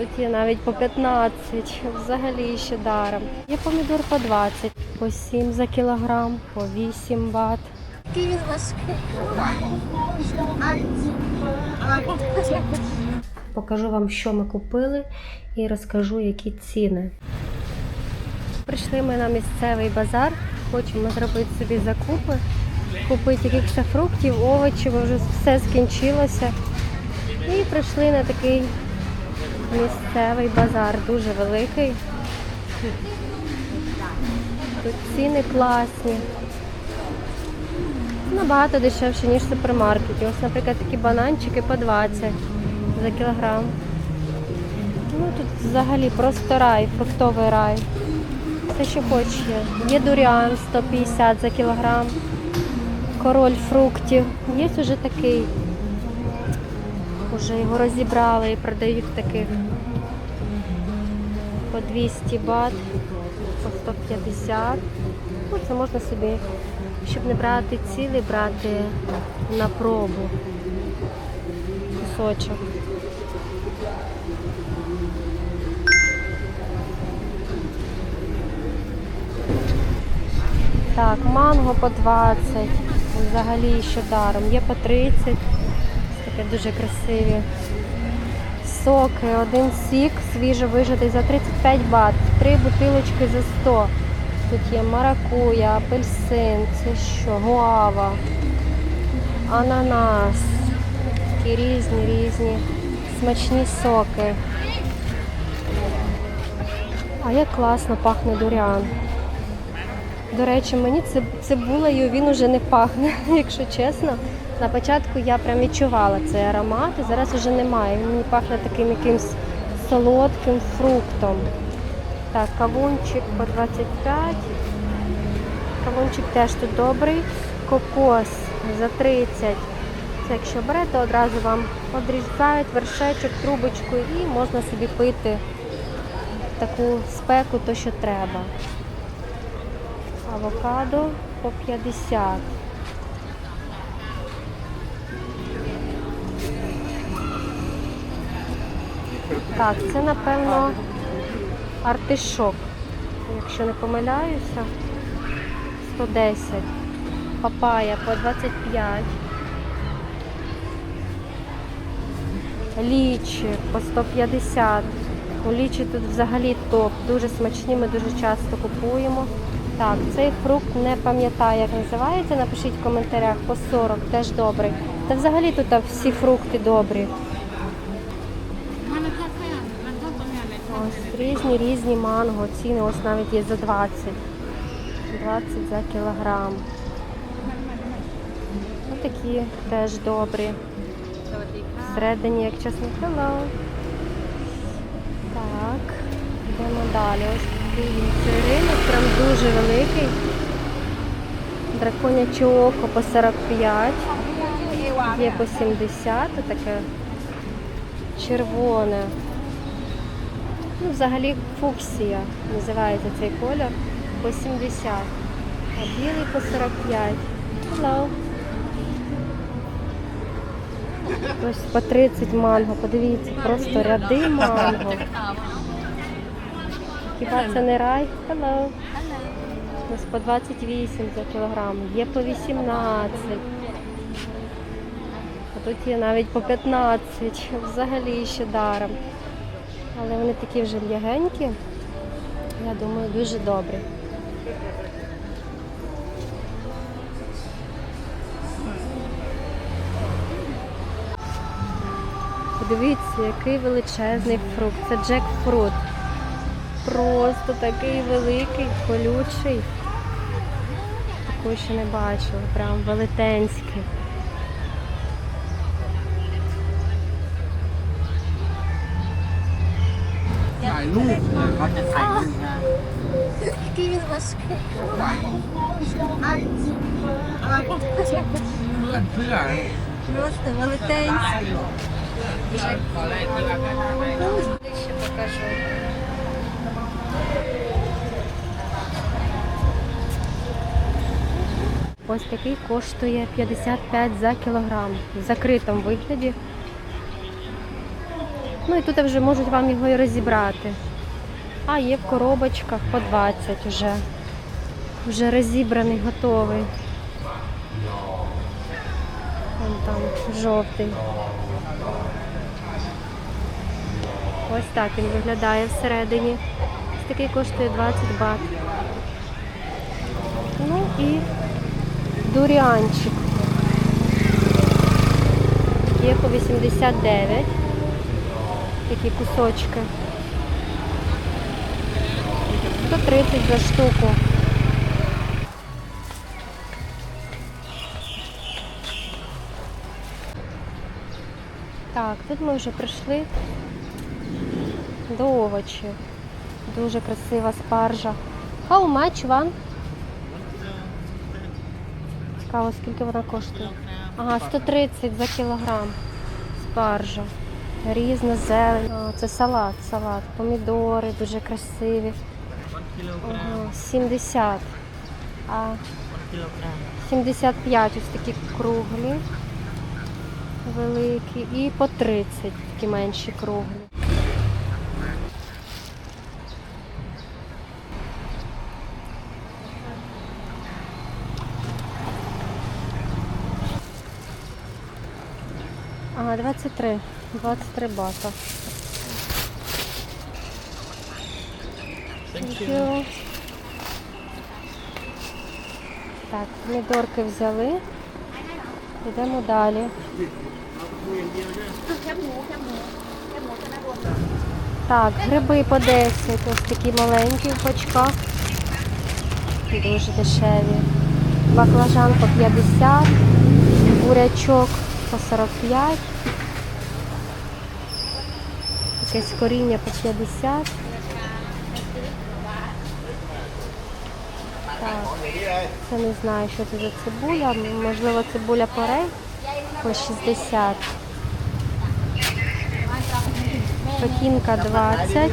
Тут є навіть по 15, взагалі ще даром. Є помідор по 20, по 7 за кілограм, по 8 бат. Покажу вам, що ми купили, і розкажу, які ціни. Прийшли ми на місцевий базар, хочемо зробити собі закупи, купити якихось фруктів, овочів, бо вже все скінчилося. І прийшли на такий місцевий базар, дуже великий. Тут ціни класні. Набагато дешевше, ніж в супермаркеті. Ось, наприклад, такі бананчики по 20 за кілограм. Ну тут взагалі просто рай, фруктовий рай. Все, що хочеш є. Є дуріан 150 за кілограм. Король фруктів. Є вже такий. Уже його розібрали і продають таких по 200 бат, по 150. Ну, це можна собі, щоб не брати цілий, брати на пробу кусочок. Так, манго по 20, взагалі ще даром. Є по 30. Дуже красиві. Соки, один сік свіжо вижатий за 35 бат, три бутилочки за 100. Тут є маракуя, апельсин, це що, гуава, ананас. Такі різні, різні смачні соки. А як класно пахне дуріан. До речі, мені цибулею він уже не пахне, якщо чесно. На початку я прям відчувала цей аромат, і зараз вже немає. Він мені пахне таким якимсь солодким фруктом. Так, кавунчик по 25. Кавунчик теж тут добрий. Кокос за 30. Це якщо берете, одразу вам одрізають вершечок, трубочку і можна собі пити таку спеку, то що треба. Авокадо по 50. Так, це напевно артишок. Якщо не помиляюся. 110. Папая по 25. Лічі по 150. У лічі тут взагалі топ. Дуже смачні, ми дуже часто купуємо. Так, цей фрукт не пам'ятаю, як називається. Напишіть в коментарях по 40, теж добрий. Та взагалі тут всі фрукти добрі. Різні різні манго. Ціни ось навіть є за 20. 20 за кілограм. Ось такі теж добрі. Всередині, як чесно Hello. Так, йдемо далі. Ось цей ринок, прям дуже великий. Драконяче око по 45, є по 70, таке червоне. Ну, взагалі фуксія називається цей колір по 70, а білий по 45. Hello. Ось по 30 манго, подивіться, просто ряди манго. Хіба це не рай? Hello. Ось по 28 за кілограм, є по 18. А тут є навіть по 15, взагалі ще даром. Але вони такі вже лягенькі. Я думаю, дуже добрі. Подивіться, який величезний фрукт. Це джекфрут. Просто такий великий, колючий. Такого ще не бачила, прям велетенський. ายรูปเขาจะถ่ายรูปนะ เพื่อนเพื่อน Просто велетенський. Ближче покажу. Ось такий коштує 55 за кілограм в закритому вигляді. Ну і тут вже можуть вам його і розібрати. А є в коробочках по 20 вже. Вже розібраний, готовий. Вон там жовтий. Ось так він виглядає всередині. Ось такий коштує 20 бат. Ну і дуріанчик. Є по 89. Такі кусочки. 130 за штуку. Так, тут ми вже прийшли до овочів. Дуже красива спаржа. How much one? Цікаво, скільки вона коштує? Ага, 130 за кілограм. Спаржа. Різна зелень. А, Це салат, салат. Помідори дуже красиві. Ага, 70. А 75 ось такі круглі, великі. І по 30 такі менші круглі. Ага, 23. 23 бата. Так, помідорки взяли. Йдемо далі. Так, гриби по 10, ось такі маленькі в пачках. Дуже дешеві. Баклажан по 50, бурячок по 45 якесь коріння по 50. Так, це не знаю, що це за цибуля. Можливо, цибуля порей по 60. Пекінка 20.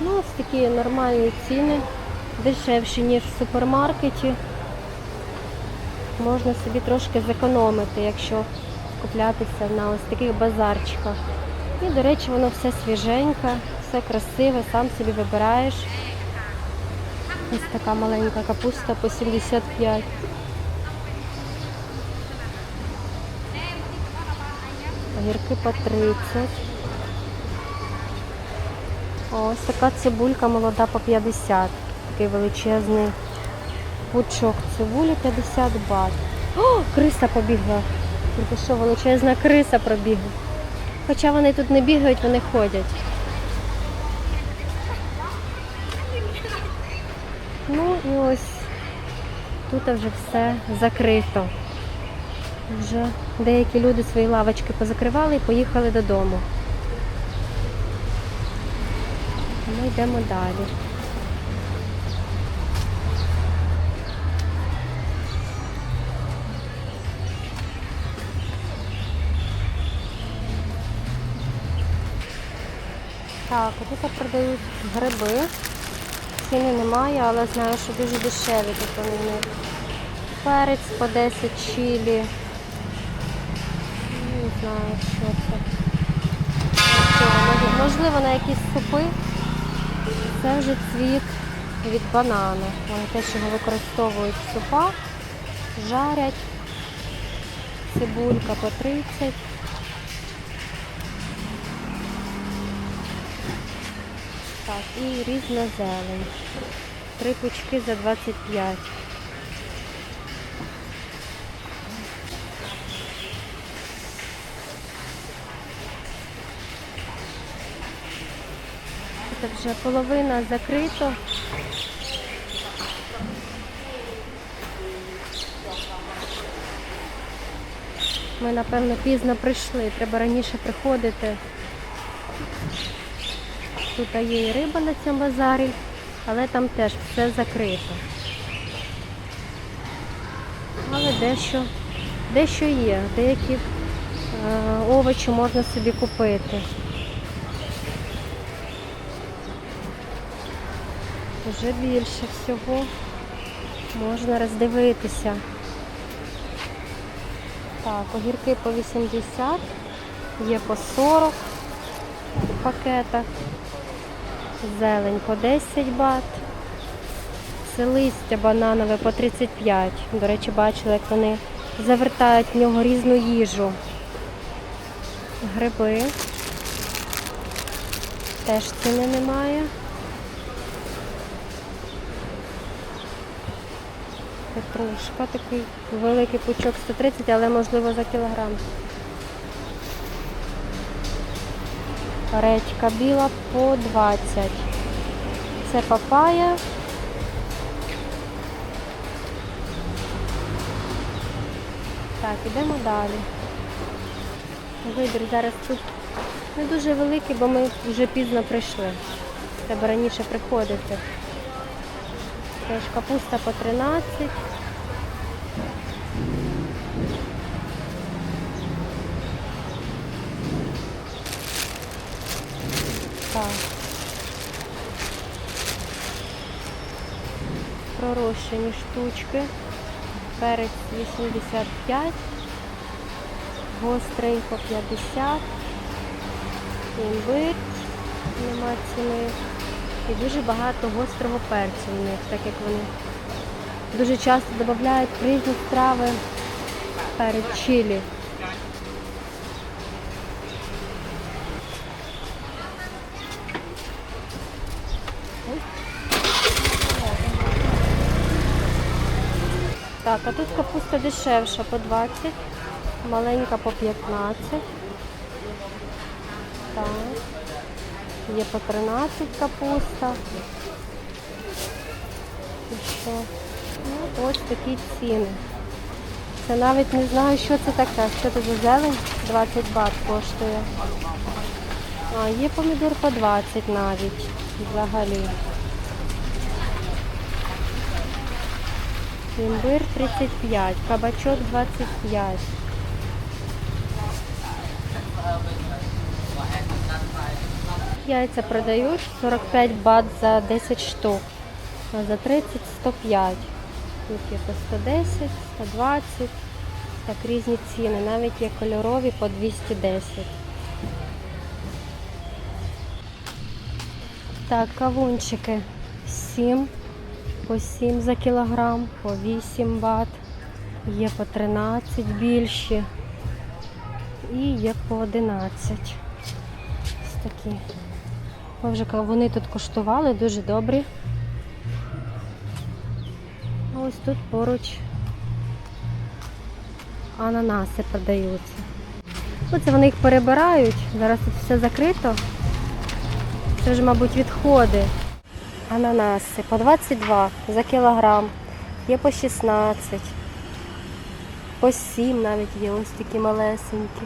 Ну, ось такі нормальні ціни, дешевші, ніж в супермаркеті. Можна собі трошки зекономити, якщо куплятися на ось таких базарчиках. І, до речі, воно все свіженьке, все красиве, сам собі вибираєш. Ось така маленька капуста по 75. Огірки по 30. Ось така цибулька молода по 50. Такий величезний пучок цибулі 50 бат. О, криса побігла. Тільки що величезна криса пробігла. Хоча вони тут не бігають, вони ходять. Ну і ось тут вже все закрито. Вже деякі люди свої лавочки позакривали і поїхали додому. Ми йдемо далі. Так, тут продають гриби. Ціни немає, але знаю, що дуже дешеві тут вони. Перець по 10 чилі. Не знаю, що це. Можливо, на якісь супи. Це вже цвіт від банану. Вони теж його використовують в супах, жарять. Цибулька по 30. Так, і різна зелень. Три пучки за 25. Це вже половина закрито. Ми, напевно, пізно прийшли. Треба раніше приходити. Тут є і риба на цьому базарі, але там теж все закрито. Але дещо, дещо є, деякі е, овочі можна собі купити. Вже більше всього можна роздивитися. Так, огірки по 80, є по 40 в пакетах. Зелень по 10 бат. Це листя бананове по 35. До речі, бачила, як вони завертають в нього різну їжу. Гриби. Теж ціни немає. Петрушка такий великий пучок 130, але можливо за кілограм. Редька біла по 20. Це папая. Так, ідемо далі. Вибір зараз тут не дуже великий, бо ми вже пізно прийшли. Треба раніше приходити. Теж капуста по 13. Пророщені штучки. Перець 85. Гострий по 50. Імбир. Нема ціни. І дуже багато гострого перцю в них, так як вони дуже часто додають різні страви перед чилі. Так, а тут капуста дешевша по 20, маленька по 15. Так. Є по 13 капуста. І що? Ну, ось такі ціни. Це навіть не знаю, що це таке. Що це за зелень? 20 бат коштує. А, є помідор по 20 навіть. Взагалі. Імбир 35, кабачок 25. Яйця продають 45 бат за 10 штук, а за 30 105. Тут є по 110, 120. Так, різні ціни. Навіть є кольорові по 210. Так, кавунчики 7 по 7 за кілограм, по 8 бат. Є по 13 більші. І є по 11. Ось такі. Вже вони тут коштували, дуже добрі. Ось тут поруч ананаси продаються. Оце вони їх перебирають. Зараз тут все закрито. Це ж, мабуть, відходи. Ананаси по 22 за кілограм. Є по 16. По 7 навіть є ось такі малесенькі.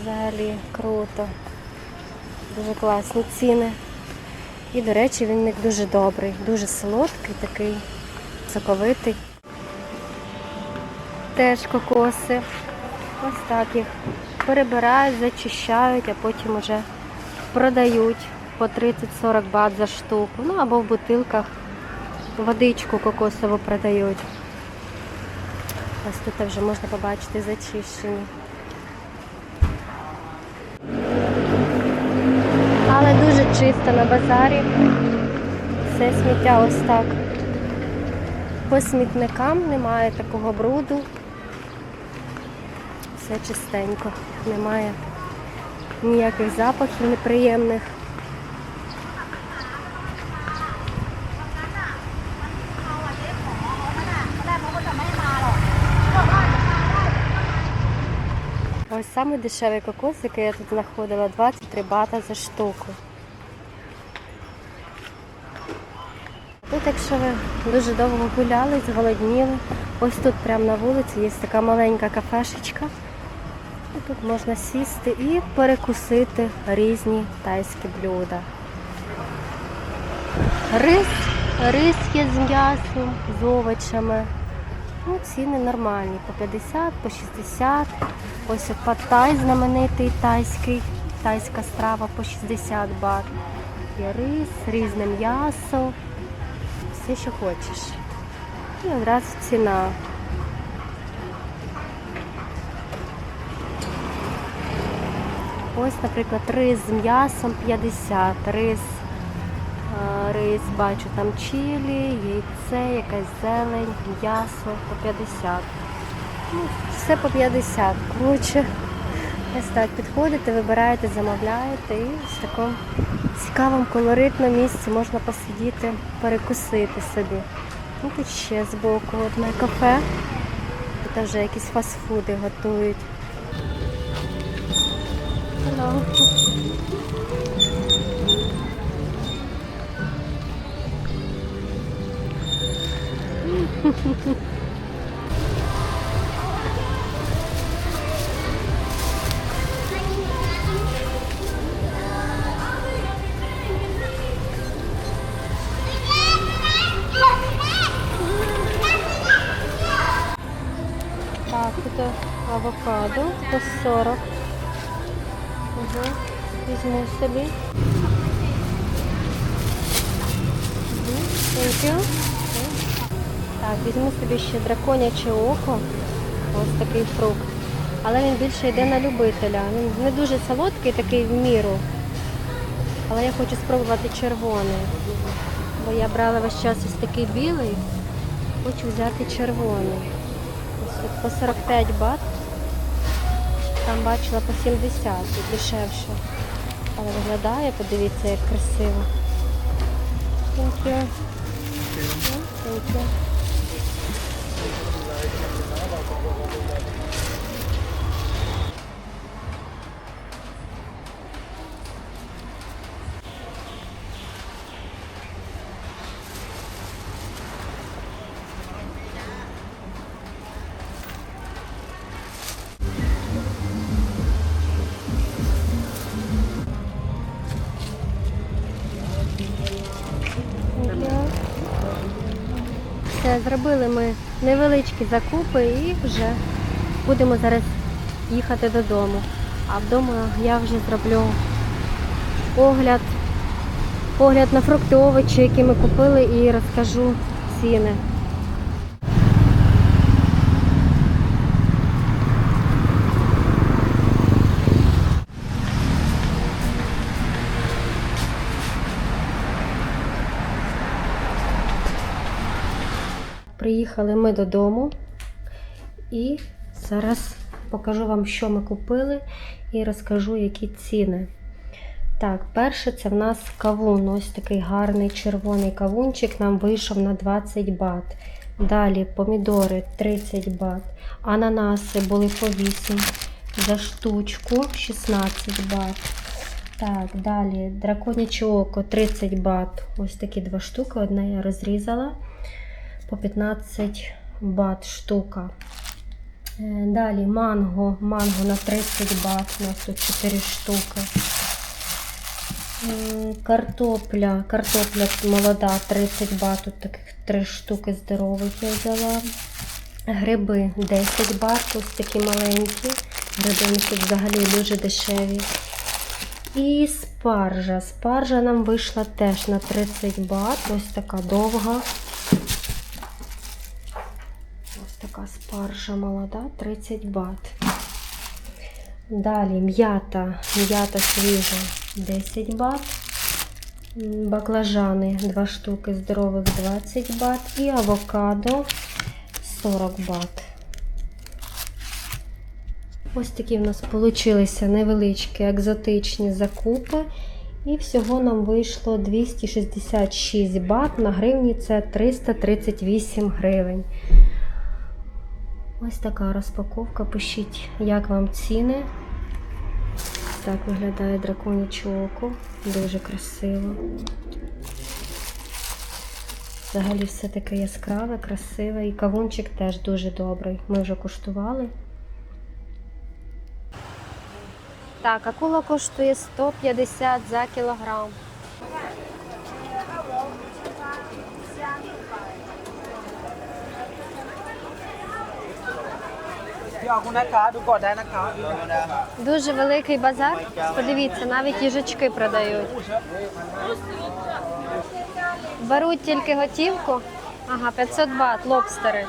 Взагалі круто. Дуже класні ціни. І, до речі, він дуже добрий, дуже солодкий, такий соковитий. Теж кокоси. Ось так їх перебирають, зачищають, а потім вже продають по 30-40 бат за штуку. Ну або в бутилках водичку кокосову продають. Ось тут вже можна побачити зачищені. Але дуже чисто на базарі. Все сміття ось так. По смітникам немає такого бруду. Все чистенько. Немає ніяких запахів неприємних. Самий дешевий кокос, який я тут знаходила, 23 бата за штуку. Тут, якщо ви дуже довго гуляли, зголодніли, ось тут прямо на вулиці є така маленька кафешечка. Тут можна сісти і перекусити різні тайські блюда. Рис, рис є з м'ясом, з овочами. Ну, ціни нормальні, по 50, по 60. Ось паттай знаменитий тайський, тайська страва по 60 бат. Є рис, різне м'ясо, все, що хочеш. І одразу ціна. Ось, наприклад, рис з м'ясом 50, рис, е, рис, бачу, там чилі, яйце, якась зелень, м'ясо по 50. Ну, все по 50. Коротше, ось так підходите, вибираєте, замовляєте і в такому цікавому колоритному місці можна посидіти, перекусити собі. Ну, тут ще збоку одне кафе. Тут вже якісь фастфуди готують. Hello. 40. Угу. Візьму собі. Угу. Thank you. Так, візьму собі ще драконяче око. Ось такий фрукт. Але він більше йде на любителя. Він не дуже солодкий, такий в міру. Але я хочу спробувати червоний. Бо я брала весь час ось такий білий. Хочу взяти червоний. Ось По 45 бат. Там бачила по 70 і дешевше. Але виглядає, подивіться, як красиво. Thank you. Thank. Зробили ми невеличкі закупи і вже будемо зараз їхати додому. А вдома я вже зроблю огляд, огляд на фрукти, овочі, які ми купили, і розкажу ціни. Приїхали ми додому і зараз покажу вам, що ми купили, і розкажу, які ціни. Так, перше це в нас кавун. Ось такий гарний червоний кавунчик нам вийшов на 20 бат. Далі помідори 30 бат. Ананаси були по 8 за штучку 16 бат. Так, далі драконяче око 30 бат. Ось такі два штуки. Одна я розрізала по 15 бат штука. Е, Далі манго, манго на 30 бат, у нас тут 4 штуки. Картопля, картопля молода 30 бат, тут таких 3 штуки здорових я взяла. Гриби 10 бат, ось такі маленькі. Гриби вони тут взагалі дуже дешеві. І спаржа. Спаржа нам вийшла теж на 30 бат, ось така довга. Така спаржа молода, 30 бат. Далі м'ята, м'ята свіжа, 10 бат. Баклажани, 2 штуки здорових, 20 бат. І авокадо 40 бат. Ось такі в нас получилися невеличкі екзотичні закупи. І всього нам вийшло 266 бат. На гривні це 338 гривень. Ось така розпаковка. Пишіть, як вам ціни. Так виглядає драконяче око. Дуже красиво. Взагалі все таке яскраве, красиве. І кавунчик теж дуже добрий. Ми вже куштували. Так, акула коштує 150 за кілограм. Дуже великий базар. Подивіться, навіть їжачки продають. Беруть тільки готівку. Ага, 500 бат, лобстери.